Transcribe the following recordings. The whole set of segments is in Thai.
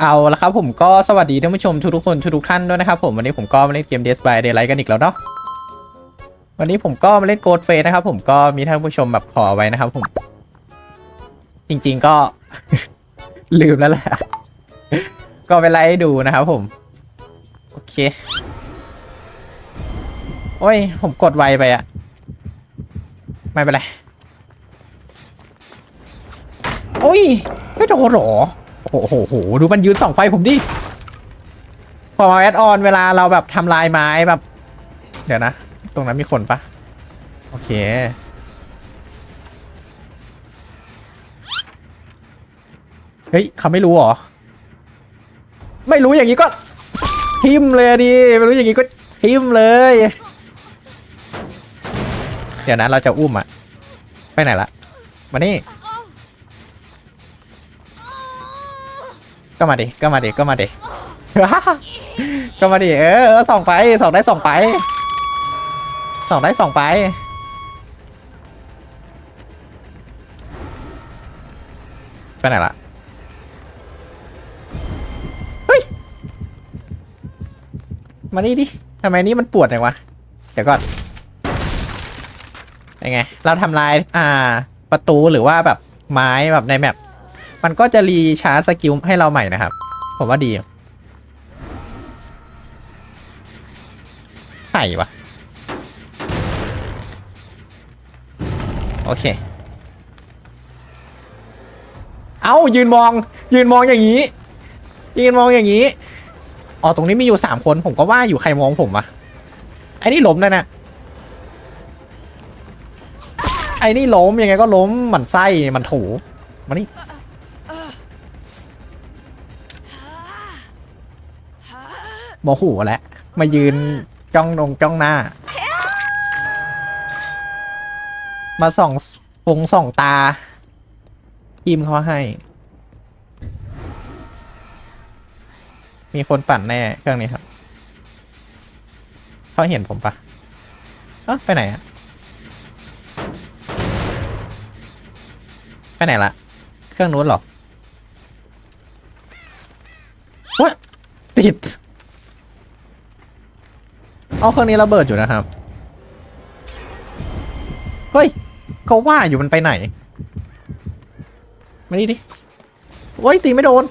เอาละครับผมก็สวัสดีท่านผู้ชมทุกๆคนทุกๆท่านด้วยนะครับผมวันนี้ผมก็มาเล่นเกม Dead by Daylight กันอีกแล้วเนาะวันนี้ผมก็มาเล่น Ghost Face นะครับผมก็มีท่านผู้ชมแบบขอไว้นะครับผม จริง ๆก็ ลืมแล้วแหละก็ไปไล่ให้ดูนะครับผม โอเค โอ้ย ผมกดไวไปอะไม่เป็นไร โอ้ย ไม่โดนหรอ โอ้โหโหดูมันยืนส่องไฟผมดิพอมาแอดออนเวลาเราแบบทำลายไม้แบบ เดี๋ยวนะ ตรงนั้นมีคนปะโอเค เฮ้ยเขาไม่รู้หรอ ไม่รู้อย่างนี้ก็ทิมเลยดิไม่รู้อย่างนี้ก็ทิมเลย เดี๋ยวนะเราจะอุ้มอะไปไหนละมานี่ ก็มาดิก็มาดิก็มาดิก็มาดิเออส่องไปส่องได้ส่องไปส่องได้ส่องไปไปไหนละเฮ้ยมานี่ดิทำไมนี่มันปวดจังวะเดี๋ยวก่อนยังไง เราทำลายอ่าประตูหรือว่าแบบไม้แบบในแมป มันก็จะรีชาร์จสกิลให้เราใหม่นะครับ ผมว่าดีไข่วะโอเค เอายืนมอง ยืนมองอย่างนี้ ยืนมองอย่างนี้อ๋อตรงนี้มีอยู่สามคนผมก็ว่าอยู่ใครมองผมวะไอ้นี่ล้มแล้วนะไอ้นี่ล้มยังไงก็ล้มหมันไส้มันถูมานี่ โมโหแล้วมายืนจ้องนงจ้องหน้า มาส่องฟงส่องตาทีมเขาให้ มีคนปั่นแน่เครื่องนี้ครับเขาเห็นผมปะเอะไปไหนอะไปไหนละ เครื่องนู้นหรอวะติด เอาเครื่องนี้ระเบิดอยู่นะครับ เฮ้ยเขาว่าอยู่มันไปไหน มานี่ดิโอ้ยตีไม่โดน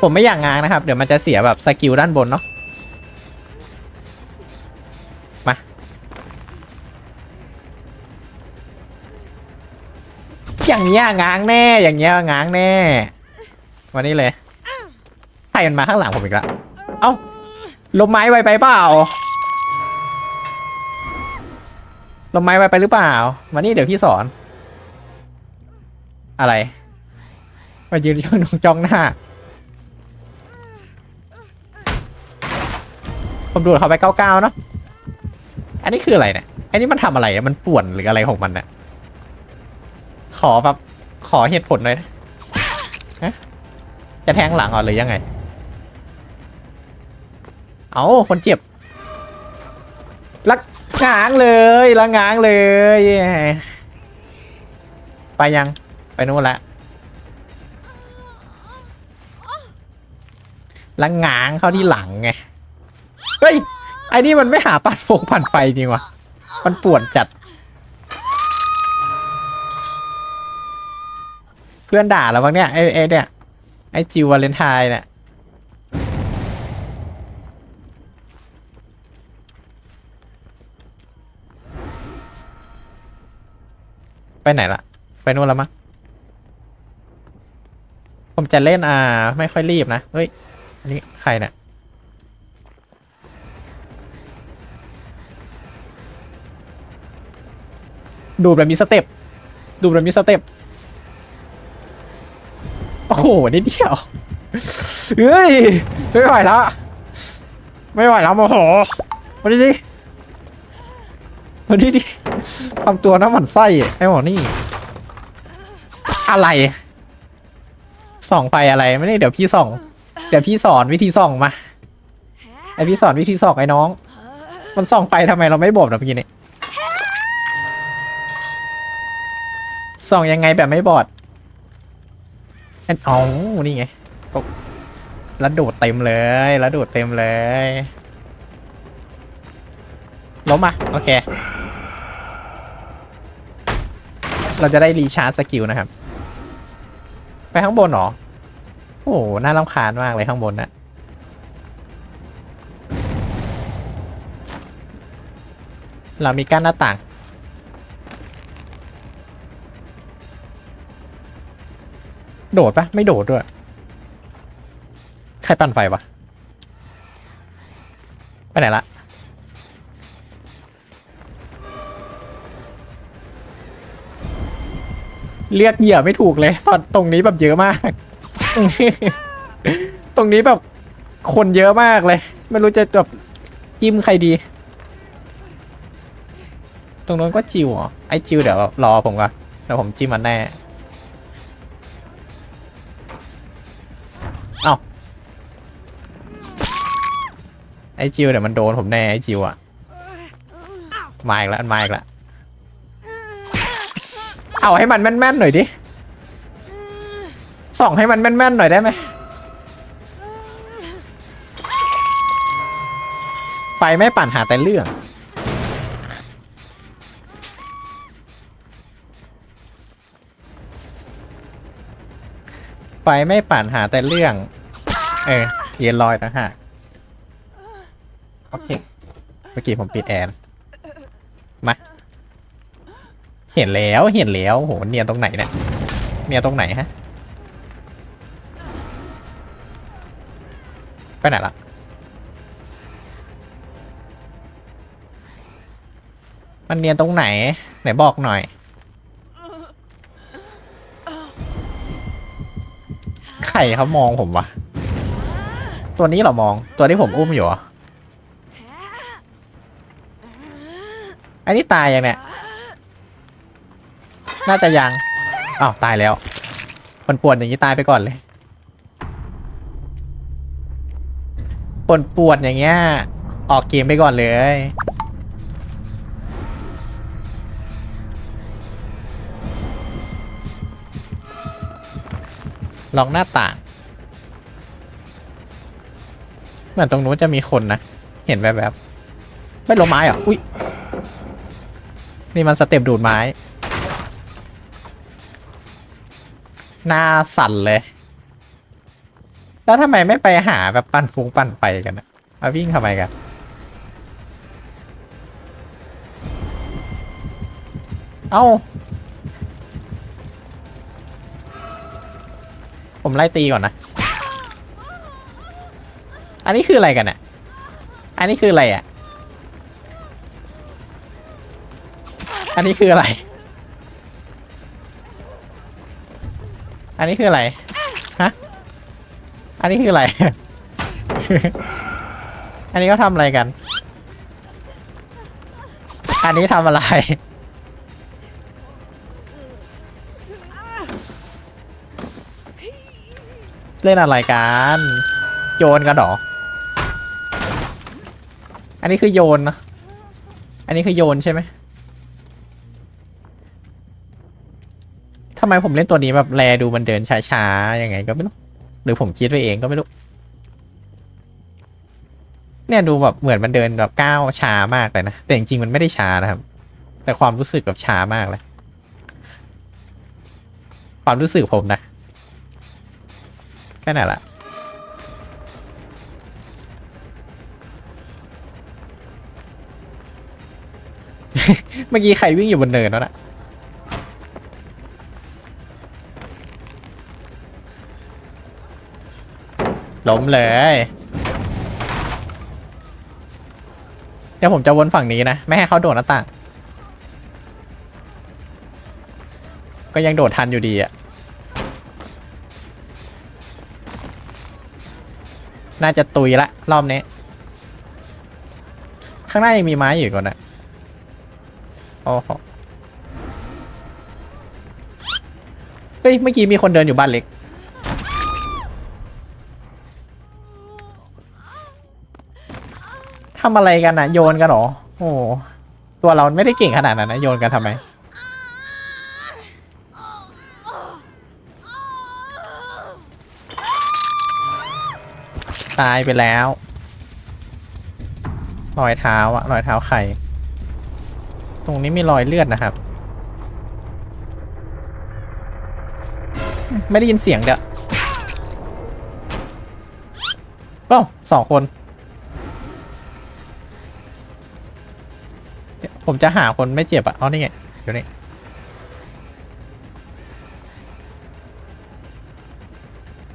ผมไม่อยากง้างนะครับ เดี๋ยวมันจะเสียแบบสกิลด้านบนเนาะ มา อย่างเงี้ยง้างแน่ อย่างเงี้ยง้างแน่มานี่เลยใครมันมาข้างหลังผมอีกล้วเอ้า ลมไม้ไวไปเปล่าลมไม้ไวไปหรือเปล่า มานี่เดี๋ยวพี่สอน อะไร มายืนจ้องจ้องหน้า ผมดูดเขาไปเก้าเก้าเนาะ อันนี้คืออะไรเนี่ย อันนี้มันทำอะไรอะมันป่วนหรืออะไรของมันเนี่ยขอแบบขอเหตุผลหน่อยนะฮะจะแทงหลังเหรอหรือยังไง เอาคนเจ็บละง้างเลยละง้างเลย ไปยังไปนู่นละละง้างเข้าที่หลังไงเฮ้ยไอ้นี่มันไม่หาปัดฟงปั่นไฟจริงวะมันปวดจัด เพื่อนด่าแล้วบ้างเนี่ยไอ้ไอ้เนี่ยไอ้จิววาเลนไทน์เนี่ย ไปไหนละไปนู่นแล้วมั้งผมจะเล่นอ่า ไม่ค่อยรีบนะ เฮ้ย อันนี้ใครเนี่ยดูแบบมีสเต็ปดูแบบมีสเต็ปโอ้โหนิดเดียวเฮ้ย ไม่ไหวแล้วไม่ไหวแล้วโมโหมาดิดิมาดิดิ ทำตัวน้ำหมันไส้ไอ้หมอนี่ อะไร ส่องไปอะไรไม่ได้เดี๋ยวพี่ส่อง เดี๋ยวพี่สอนวิธีส่องมาไอพี่สอนวิธีส่องไอ้น้อง มันส่องไปทำไมเราไม่บอกนะเมื่อกี้นี้ส่องยังไงแบบไม่บอดอันเอนี่ไงแล้วโดดเต็มเลย แล้วโดดเต็มเลยล้มอะ โอเค เราจะได้รีชาร์จสกิลนะครับ ไปข้างบนเหรอ โอ้โหน่ารำคาญมากเลยข้างบนนะเรามีกั้นหน้าต่าง โดดปะไม่โดดด้วย ใครปั่นไฟปะไปไหนละ เรียกเหยื่อไม่ถูกเลย ตอนตรงนี้แบบเยอะมาก ตรงนี้แบบคนเยอะมากเลย ไม่รู้จะแบบจิ้มใครดี ตรงนู้นก็จิวเหรอไอจิวเดี๋ยวรอผมก่อนเดี๋ยวผมจิ้มมันแน่เอ้าไอจิวเดี๋ยวมันโดนผมแน่ไอจิวอะมาอีกแล้วมาอีกแล้ว เอาให้มันแม่นๆหน่อยดิส่องให้มันแม่นๆหน่อยได้ไหมไฟไม่ปั่นหาแต่เรื่องไฟไม่ปั่นหาแต่เรื่อง เออ เย็นลอยต่างหากโอเค เมื่อกี้ผมปิดแอร์นมา เห็นแล้วเห็นแล้วโหเนียนตรงไหนเนี่ยเนียนตรงไหนฮะไปไหนละมันเนียนตรงไหน ไหนบอกหน่อยใครเขามองผมวะ ตัวนี้เหรอมอง ตัวที่ผมอุ้มอยู่เหรออันนี้ตายยังเนี่ย น่าจะยังอ้าวตายแล้วมันปวดอย่างนี้ตายไปก่อนเลยปวดปวดอย่างเงี้ย ออกเกมไปก่อนเลย ลอกหน้าต่าง เหมือนตรงนู้นจะมีคนนะ เห็นแบบๆไม่ลงไม้เหรอ อุ้ย นี่มันสเต็ปดูดไม้ หน้าสั่นเลย แล้วทำไมไม่ไปหาแบบปั่นฟุ้งปั่นไปกันนะมาวิ่งทำไมกันเอ้า ผมไล่ตีก่อนนะ อันนี้คืออะไรกันอะอันนี้คืออะไรอะอันนี้คืออะไร อันนี้คืออะไร ฮะ อันนี้คืออะไร อันนี้เขาทำอะไรกัน อันนี้ทำอะไร เล่นอะไรกัน โยนกันหรอ อันนี้คือโยนนะ อันนี้คือโยนใช่ไหมำไมผมเล่นตัวนี้แบบแลดูมันเดินช้าๆยังไงก็ไม่รู้หรือผมคิดไปเองก็ไม่รู้ เนี่ยดูแบบเหมือนมันเดินแบบก้าวช้ามากเลยนะ แต่จริงๆมันไม่ได้ช้านะครับ แต่ความรู้สึกแบบช้ามากเลย ความรู้สึกผมนะแค่นั้นแหละเมื่อกี้ใครวิ่งอยู่บนเนินแล้วนะ ล้มเลยเดี๋ยวผมจะวนฝั่งนี้นะ ไม่ให้เขาโดดหน้าต่าง ก็ยังโดดทันอยู่ดีอะน่าจะตุยละ รอบนี้ ข้างหน้ายังมีไม้อยู่ก่อนนะโอ้โหเฮ้ยเมื่อกี้มีคนเดินอยู่บ้านเล็ก ทำอะไรกันนะโยนกันหรอโอ้ตัวเราไม่ได้เก่งขนาดนั้นนะโยนกันทำไมตายไปแล้วรอยเท้าอะรอยเท้าใครตรงนี้มีรอยเลือดนะครับ ไม่ได้ยินเสียงเด้อโอ้สองคน ผมจะหาคนไม่เจ็บอะเอานี่ไงเดี๋ยวนี้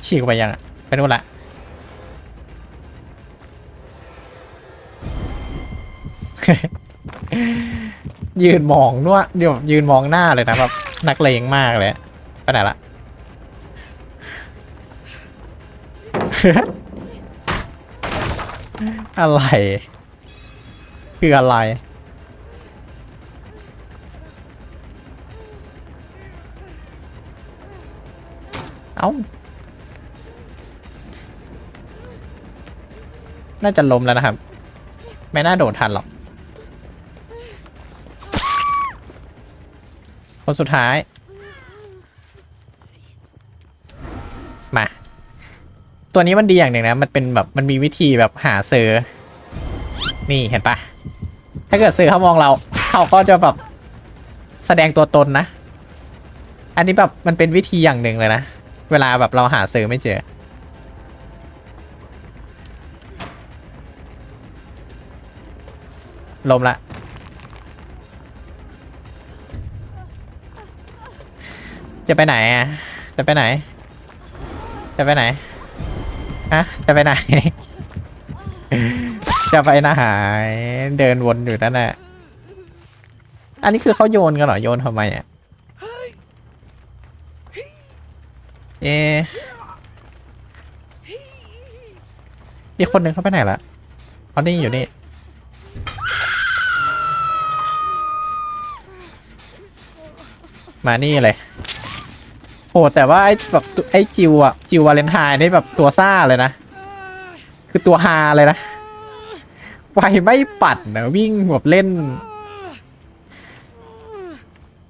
ฉีกไปยังอะไปนู่นละยืนมองนวดเดี๋ยวยืนมองหน้าเลยนะแบบนักเลงมากเลยไปไหนละอะไร คืออะไร เอ้า น่าจะล้มแล้วนะครับ ไม่น่าโดดทันหรอก คนสุดท้าย มา ตัวนี้มันดีอย่างหนึ่งนะ มันเป็นแบบ มันมีวิธีแบบหาเซอร์ นี่เห็นปะ ถ้าเกิดเซอร์เขามองเรา เขาก็จะแบบแสดงตัวตนนะ อันนี้แบบมันเป็นวิธีอย่างหนึ่งเลยนะ เวลาแบบเราหาซอร์ไม่เจอ ลมละ จะไปไหนอะ จะไปไหน จะไปไหนฮะจะไปไหน จะไปไหนเดินวนอยู่นั่นแหละ อันนี้คือเขาโยนกันเหรอ โยนทำไมอะ เออีกคนหนึ่งเขาไปไหนละเขานี่อยู่นี่ มานี่เลยโหแต่ว่าไอ้แบบไอ้จิวอะจิววาเลนไทน์นี่แบบตัวซ่าเลยนะ คือตัวฮาเลยนะไฟไม่ปัดนะวิ่งแบบเล่น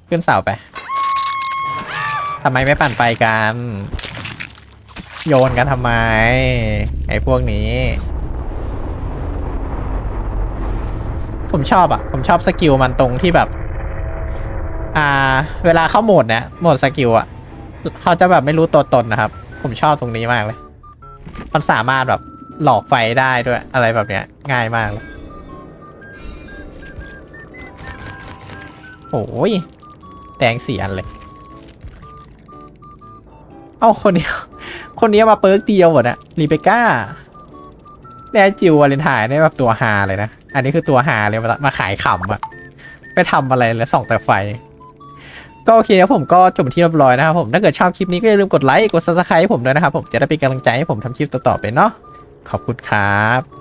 ขึ้นเสาไป ทำไมไม่ปั่นไปกัน โยนกันทำไม ไอ้พวกนี้ ผมชอบอะผมชอบสกิลมันตรงที่แบบ อ่า เวลาเข้าโหมดเนี่ยโหมดสกิลอะเขาจะแบบไม่รู้ตัวตนนะครับ ผมชอบตรงนี้มากเลย มันสามารถแบบหลอกไฟได้ด้วยอะไรแบบเนี้ย ง่ายมากเลยโอ้ยแดงสี่อันเลย เอ้าคนนี้ คนนี้มาเปิร์กเดียวหมดอะรีเบก้าแน่จิววาเลนไทน์ได้แบบตัวฮาเลยนะ อันนี้คือตัวฮาเลยมามาขายขำอะไปทำอะไรแลยส่องแต่ไฟ ก็โอเคครับผมก็จบที่เรียบร้อยนะครับผม ถ้าเกิดชอบคลิปนี้ก็อย่าลืมกดไลค์ กด subscribe ให้ผมด้วยนะครับผมจะได้เป็นกำลังใจให้ผมทำคลิปต่อๆไปเนาะ ขอบคุณครับ